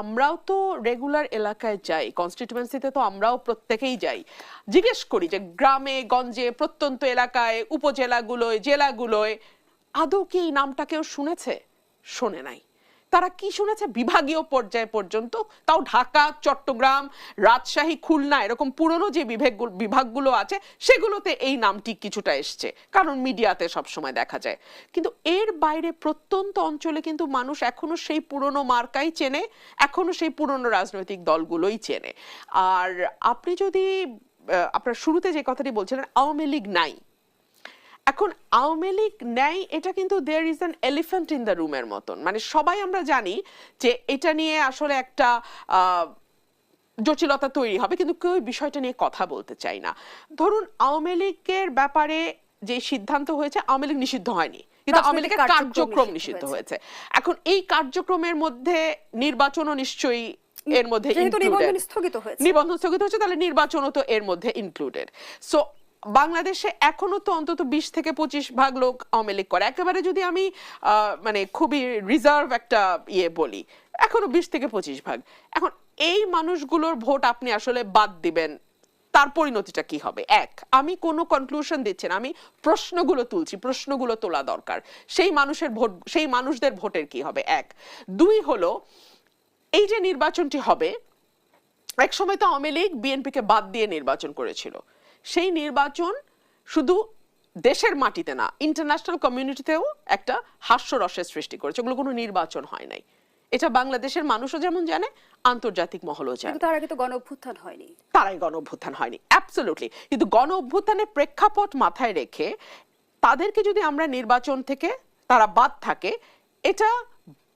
আমরাও তো রেগুলার এলাকায় যাই কনস্টিটুয়েন্সিতে তো আমরাও প্রত্যেকেই যাই। জিজ্ঞেস করি যে গ্রামে, গঞ্জে, প্রত্যন্ত এলাকায়, উপজেলাগুলোয়, জেলাগুলোয়, আদৌ কি এই নামটা কেউ শুনেছে? শোনে নাই। তারা কি শুনেছে? বিভাগীয় পর্যায় পর্যন্ত। তাও ঢাকা, চট্টগ্রাম, রাজশাহী, খুলনা এরকম পুরনো যে বিভাগগুলো বিভাগগুলো আছে, সেগুলোতে এই নামটি কিছুটা এসছে। কারণ মিডিয়াতে সবসময় দেখা যায়। কিন্তু এর বাইরে প্রত্যন্ত অঞ্চলে কিন্তু মানুষ এখনও সেই পুরনো মার্কাই চেনে, এখনও সেই পুরনো রাজনৈতিক দলগুলোই চেনে। আর আপনি যদি আপনার শুরুতে যে কথাটি বলছিলেন, আওয়ামী লীগ নাই। এখন আওয়ামী লীগ নেয় এটা কিন্তু there is an elephant in the রুমের মতন। মানে সবাই আমরা জানি যে এটা নিয়ে আসলে একটা জটিলতা তৈরি হবে কিন্তু কেউ বিষয়টা নিয়ে কথা বলতে চাই না। ধরুন আওয়ামী লীগের ব্যাপারে যে সিদ্ধান্ত হয়েছে আওয়ামী লীগ নিষিদ্ধ হয়নি কিন্তু আওয়ামী লীগের কার্যক্রম নিষিদ্ধ হয়েছে। এখন এই কার্যক্রমের মধ্যে নির্বাচনও নিশ্চয়ই এর মধ্যে নিবন্ধন স্থগিত হয়েছে। নিবন্ধন স্থগিত হচ্ছে তাহলে নির্বাচনও তো এর মধ্যে ইনক্লুডেড সো বাংলাদেশে এখনও তো অন্তত বিশ থেকে পঁচিশ ভাগ লোক আওয়ামী লীগ করে। একেবারে যদি আমি মানে খুবই রিজার্ভ একটা ইয়ে বলি, এখনও বিশ থেকে পঁচিশ ভাগ। এখন এই মানুষগুলোর ভোট আপনি আসলে বাদ দিবেন, তার পরিণতিটা কি হবে? এক, আমি কোনো কনক্লুশন দিচ্ছি না, আমি প্রশ্নগুলো তুলছি, প্রশ্নগুলো তোলা দরকার। সেই মানুষের ভোট, সেই মানুষদের ভোটের কি হবে? এক। দুই হলো, এই যে নির্বাচনটি হবে, এক সময় তো আওয়ামী লীগ বিএনপিকে বাদ দিয়ে নির্বাচন করেছিল। সেই নির্বাচন শুধু দেশের মাটিতে না ইন্টারন্যাশনাল কমিউনিটিতেও একটা হাস্যরসের সৃষ্টি করেছে। ওগুলো কোনো নির্বাচন হয় নাই। এটা বাংলাদেশের মানুষও যেমন জানে আন্তর্জাতিক মহলও জানে। তার আগে তো গণ অভ্যুত্থান হয়নি। তারাই গণ অভ্যুত্থান হয়নি অ্যাবসলুটলি কিন্তু গণ অভ্যুত্থানের প্রেক্ষাপট মাথায় রেখে তাদেরকে যদি আমরা নির্বাচন থেকে তারা বাদ থাকে এটা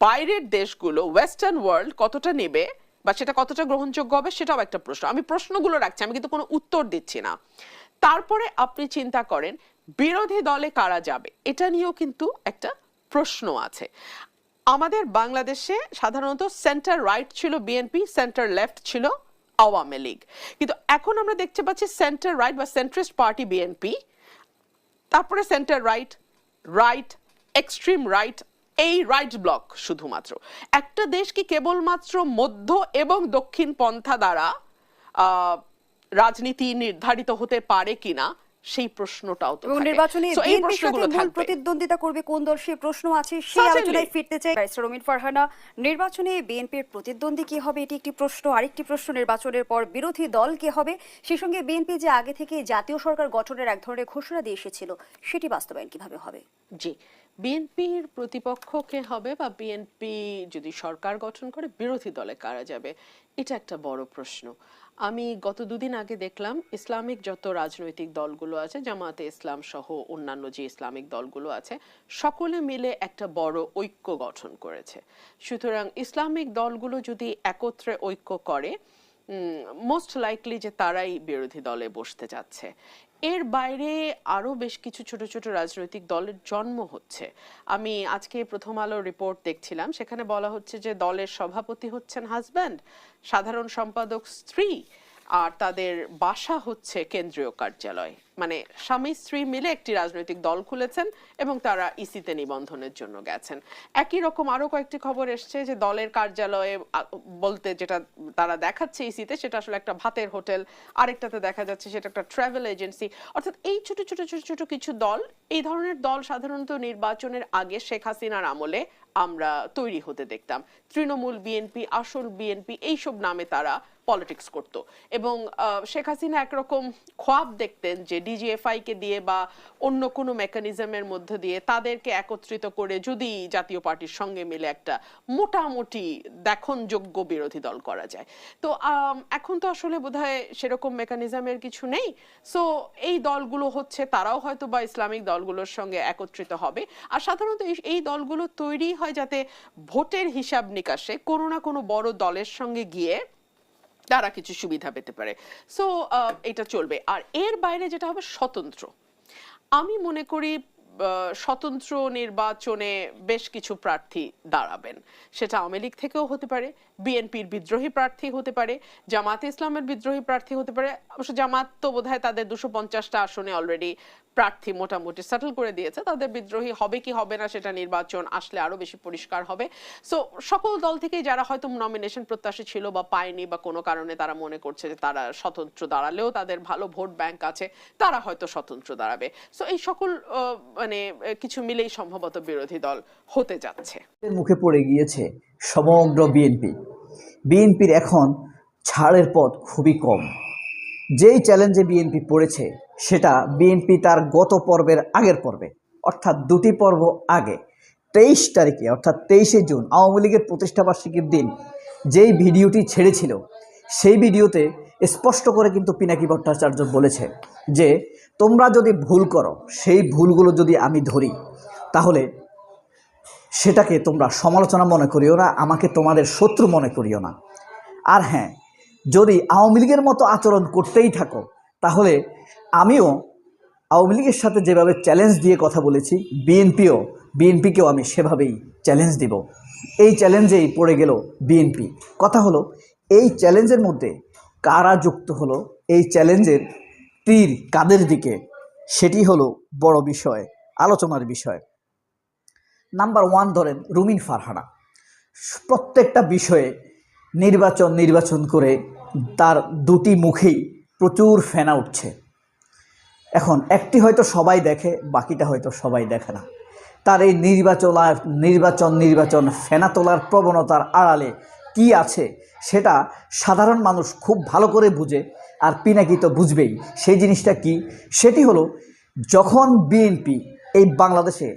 বাইরের দেশগুলো ওয়েস্টার্ন ওয়ার্ল্ড কতটা নেবে বা সেটা কতটা গ্রহণযোগ্য হবে সেটাও একটা প্রশ্ন। আমি প্রশ্নগুলো রাখছি, আমি কিন্তু কোনো উত্তর দিচ্ছি না। তারপরে আপনি চিন্তা করেন, বিরোধী দলে কারা যাবে? এটা নিয়েও কিন্তু একটা প্রশ্ন আছে। আমাদের বাংলাদেশে সাধারণত সেন্টার রাইট ছিল বিএনপি সেন্টার লেফট ছিল আওয়ামী লীগ। কিন্তু এখন আমরা দেখতে পাচ্ছি সেন্টার রাইট বা সেন্ট্রিস্ট পার্টি বিএনপি তারপরে centre right right extreme right এই রাইট ব্লক শুধুমাত্র। একটা দেশ কি কেবলমাত্র মধ্য এবং দক্ষিণ পন্থা দ্বারা রাজনীতি নির্ধারিত হতে পারে কিনা সেই প্রশ্নটাও তো এবং থাকে। নির্বাচনে এই প্রশ্নগুলো মূল থাকবে। প্রতিদ্বন্দ্বিতা করবে কোন দল? সেই প্রশ্ন আছে সেই আলোচনায় ফিরতে চাই। ব্যারিস্টার রমিন ফারহানা নির্বাচনে বিএনপির প্রতিদ্বন্দ্বী কি হবে? এটি একটি প্রশ্ন। আরেকটি প্রশ্ন নির্বাচনের পর বিরোধী দল কে হবে? সেই সঙ্গে বিএনপি যে আগে থেকে জাতীয় সরকার গঠনের এক ধরনের ঘোষণা দিয়ে এসেছিল সেটি বাস্তবায়ন কীভাবে হবে? জি বিএনপির প্রতিপক্ষ কে হবে বা বিএনপি যদি সরকার গঠন করে বিরোধী দলে কারা যাবে? এটা একটা বড় প্রশ্ন। আমি গত দুদিন আগে দেখলাম ইসলামিক যত রাজনৈতিক দলগুলো আছে জামাতে ইসলাম সহ অন্যান্য যে ইসলামিক দলগুলো আছে, সকলে মিলে একটা বড় ঐক্য গঠন করেছে। সুতরাং ইসলামিক দলগুলো যদি একত্রে ঐক্য করে মোস্ট লাইকলি যে তারাই বিরোধী দলে বসতে যাচ্ছে। এর বাইরে আরও বেশ কিছু ছোট ছোট রাজনৈতিক দলের জন্ম হচ্ছে। আমি আজকে প্রথম আলো রিপোর্ট দেখছিলাম, সেখানে বলা হচ্ছে যে দলের সভাপতি হচ্ছেন হাজব্যান্ড সাধারণ সম্পাদক স্ত্রী, আর তাদের বাসা হচ্ছে কেন্দ্রীয় কার্যালয়। মানে স্বামী স্ত্রী মিলে একটি রাজনৈতিক দল খুলেছেন এবং তারা ইসিতে নিবন্ধনের জন্য গেছেন। একই রকম আরও কয়েকটি খবর এসছে যে দলের কার্যালয়ে বলতে যেটা তারা দেখাচ্ছে ইসিতে সেটা আসলে একটা ভাতের হোটেল, আরেকটাতে দেখা যাচ্ছে সেটা একটা ট্রাভেল এজেন্সি। অর্থাৎ এই ছোট ছোট ছোট ছোট কিছু দল, এই ধরনের দল সাধারণত নির্বাচনের আগে শেখ হাসিনার আমলে আমরা তৈরি হতে দেখতাম। তৃণমূল, বিএনপি, আসল বিএনপি, এইসব নামে তারা পলিটিক্স করত। এবং শেখ হাসিনা একরকম খোয়াব দেখতেন যে ডিজিএফআই কে দিয়ে বা অন্য কোনো মেকানিজমের মধ্যে দিয়ে তাদেরকে একত্রিত করে যদি জাতীয় পার্টির সঙ্গে মিলে একটা মোটামুটি দেখনযোগ্য বিরোধী দল করা যায়। তো এখন তো আসলে বোধহয় সেরকম মেকানিজমের কিছু নেই। সো, এই দলগুলো হচ্ছে, তারাও হয়তো বা ইসলামিক দলগুলোর সঙ্গে একত্রিত হবে। আর সাধারণত এই দলগুলো তৈরি হয় যাতে ভোটের হিসাব নিকাশে কোনো না কোনো বড় দলের সঙ্গে গিয়ে তারা কিছু সুবিধা পেতে পারে। সো এটা চলবে। আর এর বাইরে যেটা হবে, স্বতন্ত্র। আমি মনে করি স্বতন্ত্র নির্বাচনে বেশ কিছু প্রার্থী দাঁড়াবেন। সেটা আওয়ামী লীগ থেকেও হতে পারে, বিএনপির বিদ্রোহী প্রার্থী হতে পারে, জামাতে ইসলামের বিদ্রোহী প্রার্থী হতে পারে। অবশ্য জামাত তো বোধহয় তাদের দুশো পঞ্চাশটা আসনে অলরেডি প্রার্থী মোটামুটি সেটেল করে দিয়েছে। তাদের বিদ্রোহী হবে কি হবে না সেটা নির্বাচন আসলে আরও বেশি পরিষ্কার হবে। সো সকল দল থেকেই যারা হয়তো নমিনেশন প্রত্যাশী ছিল বা পায়নি বা কোনো কারণে তারা মনে করছে যে তারা স্বতন্ত্র দাঁড়ালেও তাদের ভালো ভোট ব্যাংক আছে, তারা হয়তো স্বতন্ত্র দাঁড়াবে। সো এই সকল মানে কিছু মিলেই সম্ভবত বিরোধী দল হতে যাচ্ছে। মুখে পড়ে গিয়েছে সমগ্র বিএনপি। বিএনপির এখন ছাড়ের পথ খুবই কম। যেই চ্যালেঞ্জে বিএনপি পড়েছে, সেটা বিএনপি তার গত পর্বের আগের পর্বে, অর্থাৎ দুটি পর্ব আগে, তেইশ তারিখে, অর্থাৎ তেইশে জুন, আওয়ামী লীগের প্রতিষ্ঠাবার্ষিকীর দিন, যেই ভিডিওটি ছেড়েছিল, সেই ভিডিওতে স্পষ্ট করে কিন্তু পিনাকি ভট্টাচার্য বলেছে যে, তোমরা যদি ভুল করো, সেই ভুলগুলো যদি আমি ধরি, তাহলে সেটাকে তোমরা সমালোচনা মনে করিও না, আমাকে তোমাদের শত্রু মনে করিও না। আর হ্যাঁ যদি আওয়ামী লীগের মতো আচরণ করতেই থাকো, তাহলে আমিও আওয়ামী লীগের সাথে যেভাবে চ্যালেঞ্জ দিয়ে কথা বলেছি, বিএনপিও, বিএনপিকেও আমি সেভাবেই চ্যালেঞ্জ দিব। এই চ্যালেঞ্জেই পড়ে গেল বিএনপি। কথা হলো, এই চ্যালেঞ্জের মধ্যে কারা যুক্ত হলো এই চ্যালেঞ্জের তীর কাদের দিকে? সেটি হলো বড় বিষয়, আলোচনার বিষয়। নাম্বার ওয়ান ধরেন রুমিন ফারহানা। প্রত্যেকটা বিষয়ে নির্বাচন নির্বাচন করে তার দুটি মুখেই প্রচুর ফেনা উঠছে। এখন একটি হয়তো সবাই দেখে, বাকিটা হয়তো সবাই দেখে না। তার এই নির্বাচন নির্বাচন নির্বাচন ফেনা তোলার প্রবণতার আড়ালে কি আছে সেটা সাধারণ মানুষ খুব ভালো করে বুঝে আর পিনাকি তো বুঝবেই। সেই জিনিসটা কি? সেটি হলো যখন বিএনপি এই বাংলাদেশে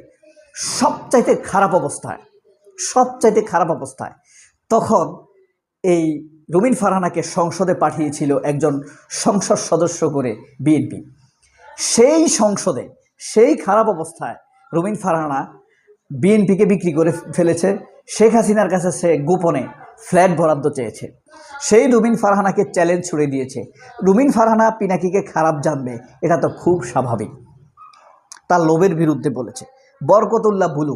সবচাইতে খারাপ অবস্থায়, সবচাইতে খারাপ অবস্থায়, তখন এই রুমিন ফারহানাকে সংসদে পাঠিয়েছিল একজন সংসদ সদস্য করে বিএনপি সেই সংসদে, সেই খারাপ অবস্থায় রুমিন ফারহানা বিএনপিকে বিক্রি করে ফেলেছে। শেখ হাসিনার কাছে সে গোপনে ফ্ল্যাট বরাদ্দ চেয়েছে। সেই রুমিন ফারহানাকে চ্যালেঞ্জ ছুড়ে দিয়েছে। রুমিন ফারহানা পিনাকিকে খারাপ জানবে, এটা তো খুব স্বাভাবিক। তার লোভের বিরুদ্ধে বলেছে, বরকতুল্লাহ বুলু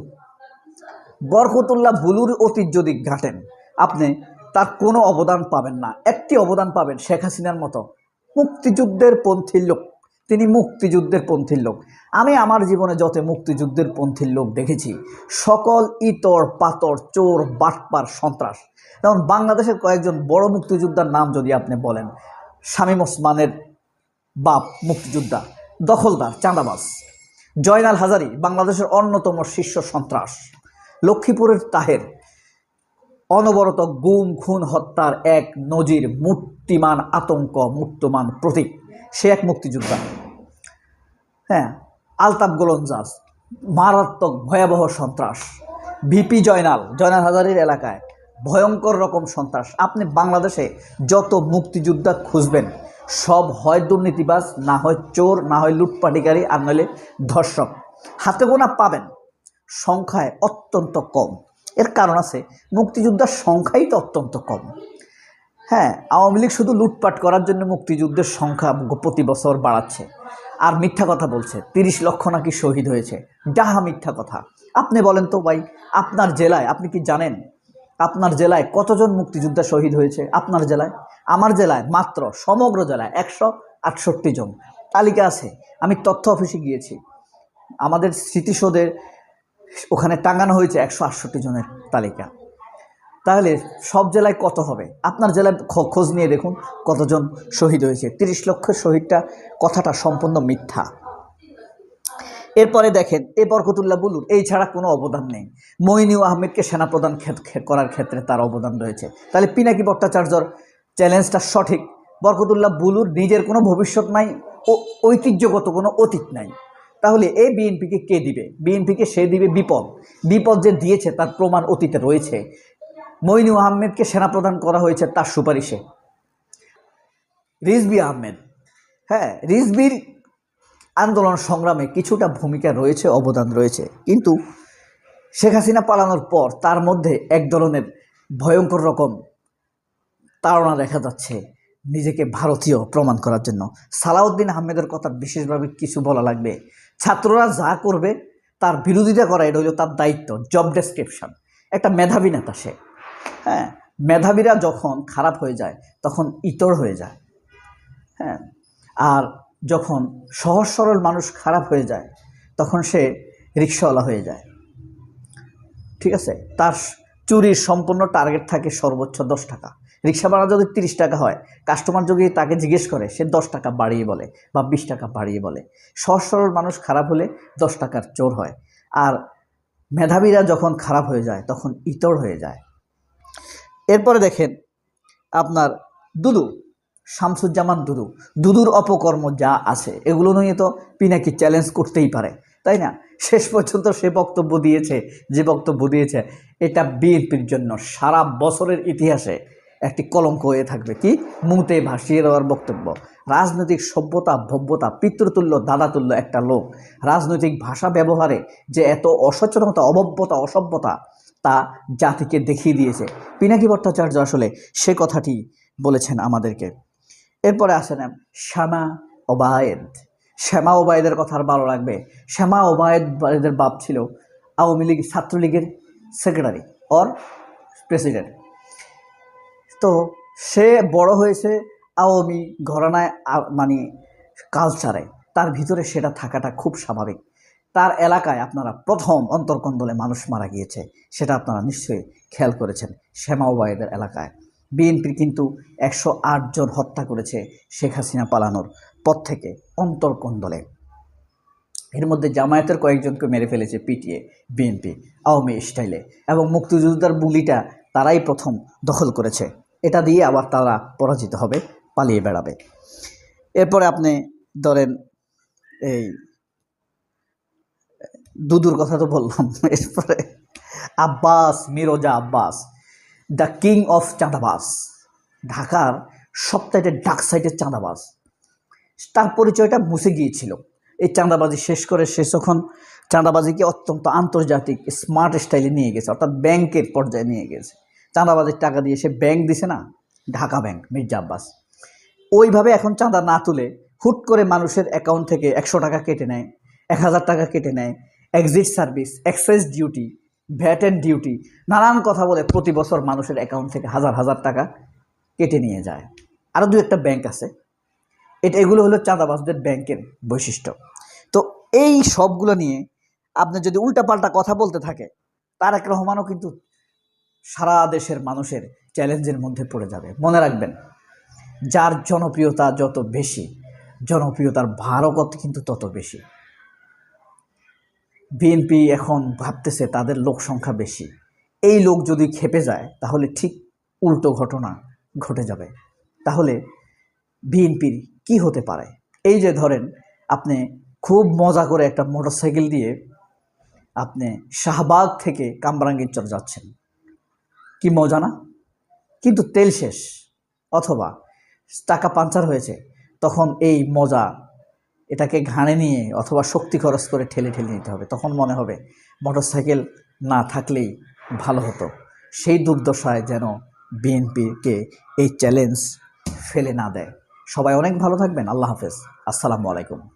বরকতুল্লাহ বুলুর অতীত যদি ঘাটেন। আপনি তার কোনো অবদান পাবেন না। একটি অবদান পাবেন শেখ হাসিনার মতো মুক্তিযুদ্ধের পন্থী লোক। তিনি মুক্তিযুদ্ধের পন্থীর লোক। আমি আমার জীবনে যত মুক্তিযুদ্ধের পন্থীর লোক দেখেছি, সকল ইতর পাতর চোর, বাটপার, সন্ত্রাস। যেমন বাংলাদেশের কয়েকজন বড় মুক্তিযোদ্ধার নাম যদি আপনি বলেন, শামীম ওসমানের বাপ মুক্তিযোদ্ধা, দখলদার চাঁদাবাস জয়নাল হাজারি, বাংলাদেশের অন্যতম শীর্ষ সন্ত্রাস। লক্ষ্মীপুরের তাহের, অনবরত গুম, খুন, হত্যার এক নজির, মূর্তিমান আতঙ্ক মুক্তমান প্রতীক। সে এক মুক্তিযোদ্ধা। হ্যাঁ আলতাফ গোলঞ্জাজ মারাত্মক ভয়াবহ সন্ত্রাস। ভিপি জয়নাল জয়নাল হাজারির এলাকায় ভয়ঙ্কর রকম সন্ত্রাস। আপনি বাংলাদেশে যত মুক্তিযোদ্ধা খুঁজবেন, সব হয় দুর্নীতিবাজ, না হয় চোর, না হয় লুটপাটিকারী, আর নইলে ধর্ষক। হাতে গোনা পাবেন, সংখ্যায় অত্যন্ত কম। এর কারণ আছে, মুক্তিযোদ্ধার সংখ্যাই তো অত্যন্ত কম। হ্যাঁ আওয়ামী লীগ শুধু লুটপাট করার জন্য মুক্তিযুদ্ধের সংখ্যা প্রতি বছর বাড়াচ্ছে। আর মিথ্যা কথা বলছে। তিরিশ লক্ষ নাকি শহীদ হয়েছে। যাহা মিথ্যা কথা। আপনি বলেন তো ভাই, আপনার জেলায়, আপনি কি জানেন? আপনার জেলায় কতজন মুক্তিযোদ্ধা শহীদ হয়েছে? আপনার জেলায়? আমার জেলায় মাত্র, সমগ্র জেলায় একশো আটষট্টি জন। তালিকা আছে। আমি তথ্য অফিসে গিয়েছি। আমাদের স্মৃতিসৌধের ওখানে টাঙানো হয়েছে একশো আটষট্টি জনের তালিকা। তাহলে সব জেলায় কত হবে? আপনার জেলায় খোঁজ নিয়ে দেখুন কতজন শহীদ হয়েছে। তিরিশ লক্ষের শহীদটা কথাটা সম্পূর্ণ মিথ্যা। এরপরে দেখেন, এ বরকতুল্লাহ বুলুর এই ছাড়া কোনো অবদান নেই। মইনিউ আহমেদকে সেনাপ্রধান করার ক্ষেত্রে তার অবদান রয়েছে। তাহলে পিনাকি ভট্টাচার্যর চ্যালেঞ্জটা সঠিক। বরকতুল্লাহ বুলুর নিজের কোনো ভবিষ্যৎ নাই, ও, ঐতিহ্যগত কোনো অতীত নাই। তাহলে এই বিএনপিকে কে দিবে? বিএনপিকে সে দিবে বিপদ। বিপদ যে দিয়েছে তার প্রমাণ অতীতে রয়েছে। মইনু আহমেদকে সেনা প্রদান করা হয়েছে তার সুপারিশে। রিজবি আহমেদ। হ্যাঁ রিজবির আন্দোলন সংগ্রামে কিছুটা ভূমিকা রয়েছে, অবদান রয়েছে। কিন্তু শেখ হাসিনা পালানোর পর তার মধ্যে এক ধরনের ভয়ঙ্কর রকম তাড়না দেখা যাচ্ছে নিজেকে ভারতীয় প্রমাণ করার জন্য। সালাউদ্দিন আহমেদের কথা বিশেষভাবে কিছু বলা লাগবে। ছাত্ররা যা করবে তার বিরোধিতা করা, এটা হলো তার দায়িত্ব জব ডেসক্রিপশন একটা মেধাবী নেতা সে। হ্যাঁ মেধাবীরা যখন খারাপ হয়ে যায়, তখন ইতর হয়ে যায়। হ্যাঁ আর যখন সহজ সরল মানুষ খারাপ হয়ে যায়, তখন সে রিক্সাওয়ালা হয়ে যায়। ঠিক আছে? তার চুরির সম্পূর্ণ টার্গেট থাকে সর্বোচ্চ দশ টাকা। রিক্সা ভাড়া যদি তিরিশ টাকা হয়, কাস্টমার যদি তাকে জিজ্ঞেস করে, সে দশ টাকা বাড়িয়ে বলে বা বিশ টাকা বাড়িয়ে বলে। সহজ সরল মানুষ খারাপ হলে দশ টাকার চোর হয়। আর মেধাবীরা যখন খারাপ হয়ে যায়, তখন ইতর হয়ে যায়। এরপরে দেখেন আপনার দুদু, শামসুজ্জামান দুদু। দুদুর অপকর্ম যা আছে, এগুলো নিয়ে তো পিনাকি চ্যালেঞ্জ করতেই পারে, তাই না? শেষ পর্যন্ত সে বক্তব্য দিয়েছে, যে বক্তব্য দিয়েছে, এটা বিএনপির জন্য সারা বছরের ইতিহাসে একটি কলঙ্ক হয়ে থাকবে। কি? মুহূর্তে ভাসিয়ে দেওয়ার বক্তব্য। রাজনৈতিক সভ্যতা, ভব্যতা, পিতৃতুল্য, দাদাতুল্য একটা লোক। রাজনৈতিক ভাষা ব্যবহারে যে এত অসচেতনতা অভব্যতা অসভ্যতা তা জাতিকে দেখিয়ে দিয়েছে। পিনাকি ভট্টাচার্য আসলে সে কথাটি বলেছেন আমাদেরকে। এরপরে আসেন শ্যামা ওবায়েদ। শ্যামা ওবায়েদের কথা আর ভালো লাগবে। শ্যামা ওবায়েদের বাপ ছিল আওয়ামী লীগ ছাত্রলীগের সেক্রেটারি অর প্রেসিডেন্ট তো সে বড় হয়েছে আওয়ামী ঘরানায় মানে কালচারে তার ভিতরে সেটা থাকাটা খুব স্বাভাবিক। তার এলাকায় আপনারা প্রথম অন্তর্কন্দলে মানুষ মারা গিয়েছে, সেটা আপনারা নিশ্চয়ই খেয়াল করেছেন শ্যামা ওবায়েদের এলাকায়। বিএনপির কিন্তু একশো জন হত্যা করেছে শেখ হাসিনা পালানোর পর থেকে অন্তর্কন্দলে। এর মধ্যে জামায়াতের কয়েকজনকে মেরে ফেলেছে পিটিএ বিএনপি আওয়ামী স্টাইলে এবং মুক্তিযোদ্ধার বুলিটা তারাই প্রথম দখল করেছে। এটা দিয়ে আবার তারা পরাজিত হবে, পালিয়ে বেড়াবে। এরপরে আপনি ধরেন এই দুদুর কথা তো বললাম। এরপরে Abbas, Mirza Abbas, the king of চাঁদাবাস ঢাকার সবচাইতে ডাক সাইডের চাঁদাবাস তার পরিচয়টা মুছে গিয়েছিল। এই চাঁদাবাজি শেষ করে সে যখন চাঁদাবাজিকে অত্যন্ত আন্তর্জাতিক স্মার্ট স্টাইলে নিয়ে গেছে, অর্থাৎ ব্যাংকের পর্যায়ে নিয়ে গেছে। চাঁদাবাজির টাকা দিয়ে সে ব্যাংক দিছে না, ঢাকা ব্যাংক, মির্জা আব্বাস। ওইভাবে এখন চাঁদা না তুলে হুট করে মানুষের অ্যাকাউন্ট থেকে একশো টাকা কেটে নেয়, এক হাজার টাকা কেটে নেয় exit service excise duty VAT and duty নানান কথা বলে প্রতি বছর মানুষের অ্যাকাউন্ট থেকে হাজার হাজার টাকা কেটে নিয়ে যায়। আরও দু একটা ব্যাংক আছে। এটা, এগুলো হলো চাঁদাবাজদের ব্যাংকের বৈশিষ্ট্য। তো এই সবগুলো নিয়ে আপনি যদি উল্টাপাল্টা কথা বলতে থাকে, তারেক রহমানও কিন্তু সারা দেশের মানুষের চ্যালেঞ্জের মধ্যে পড়ে যাবে। মনে রাখবেন, যার জনপ্রিয়তা যত বেশি, জনপ্রিয়তার ভারও কিন্তু তত বেশি। বিএনপি এখন ভাবতেছে তাদের লোক সংখ্যা বেশি। এই লোক যদি খেপে যায়, তাহলে ঠিক উল্টো ঘটনা ঘটে যাবে। তাহলে বিএনপির কি হতে পারে? এই যে ধরেন, আপনি খুব মজা করে একটা মোটরসাইকেল দিয়ে আপনি শাহবাগ থেকে কামরাঙ্গীরচর যাচ্ছেন। কি মজা না? কিন্তু তেল শেষ, অথবা টাকা পাঞ্চার হয়েছে, তখন এই মজা এটাকে ঘাড়ে নিয়ে অথবা শক্তি খরচ করে ঠেলে ঠেলে নিতে হবে। তখন মনে হবে মোটরসাইকেল না থাকলেই ভালো হতো। সেই দুর্দশায় যেন বিএনপিকে এই চ্যালেঞ্জ ফেলে না দেয়। সবাই অনেক ভালো থাকবেন। আল্লাহ হাফেজ। আসসালামু আলাইকুম।